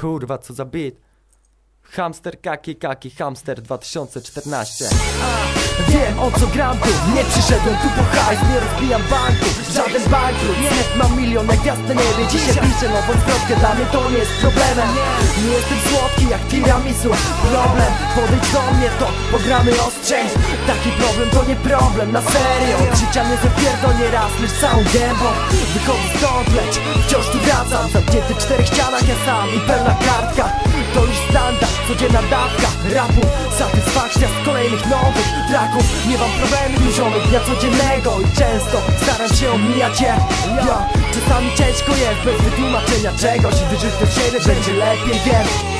Kurwa, co za beat. Hamster kaki kaki, hamster 2014 Wiem o co gram tu, nie przyszedłem tu po hajs Nie rozbijam banku, żaden bankrut Nie mam milion jak jasne niebie. Dzisiaj piszę nową zwrotkę, dla mnie to nie jest problemem. Nie jestem słodki jak tiramisu. Problem, podejdź do mnie to pogramy ostrzej Taki problem to nie problem, na serio. Od życia nie zapierdol nie raz, lecz całą gębą. Wychodzę stąd, lecz wciąż tu wracam. Zamknięty w czterech ścianach ja sam i pełna kartka. To już standard, codzienna dawka rapu Nie mam problemu ziomek dnia codziennego I często staram się omijać je. Ja, Czasami ciężko jest bez wytłumaczenia czegoś. I wyżyć do siebie będzie lepiej, wiem.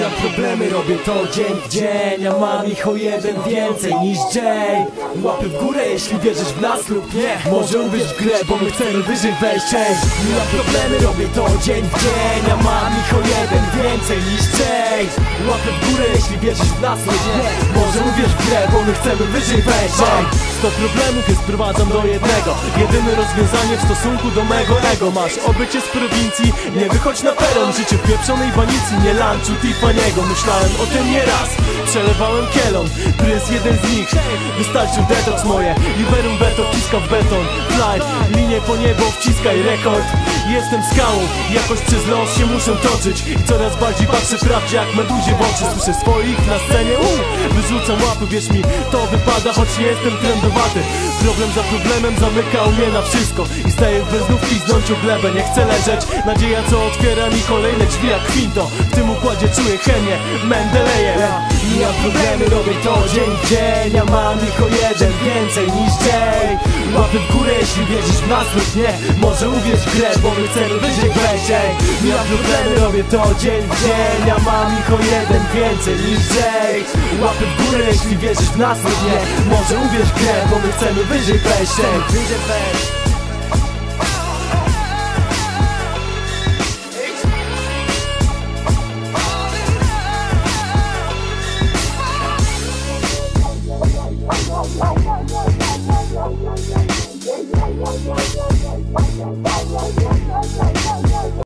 Ja problemy robię to dzień w dzień A mam ich o jeden więcej niż Jay Łapy w górę jeśli wierzysz w nas lub nie. Może uwierz w grę, bo my chcemy wyżej wejść Ja problemy robię to dzień w dzień A mam ich jeden więcej niż Jay. Łapy w górę jeśli wierzysz w nas nie. Może uwierz w grę, bo my chcemy wyżej wejść Cześć Sto problemów jest sprowadzam do jednego. Jedyne rozwiązanie w stosunku do mego ego. Masz obycie z prowincji, nie wychodź na peron. Życie w pieprzonej banicy, nie lunchu Tiffany'ego. Myślałem o tym nieraz, przelewałem kielon Prys jeden z nich, wystarczył detoks moje. Liberum beto wciska w beton. Fly, linie po niebo, wciskaj rekord. Jestem skałą, jakoś przez los się muszę toczyć. I coraz bardziej patrzę prawdzie jak meduzie w oczy. Słyszę swoich na scenie, uu, wyrzucam łapy Wierz mi, to wypada, choć nie jestem trendowaty Problem za problemem zamykał mnie na wszystko. I staję bez znów piznąć o glebę. Nie chcę leżeć, nadzieja co otwiera mi kolejne drzwi jak kwinto. W tym układzie czuję chemię, Mendelejew. Ja problemy robię to dzień w dzień A mam ich o jeden więcej niż Jay Łapy w górę jeśli wierzysz w nas lub nie. Może uwierz w grę, bo my chcemy wyżej wejść ej. Ja problemy robię to dzień w dzień. A mam ich o jeden więcej niż Jay Łapy w górę jeśli wierzysz w nas lub nie. Może uwierz w grę, bo my chcemy wyżej wejść ej. Wyżej wejść Thank you.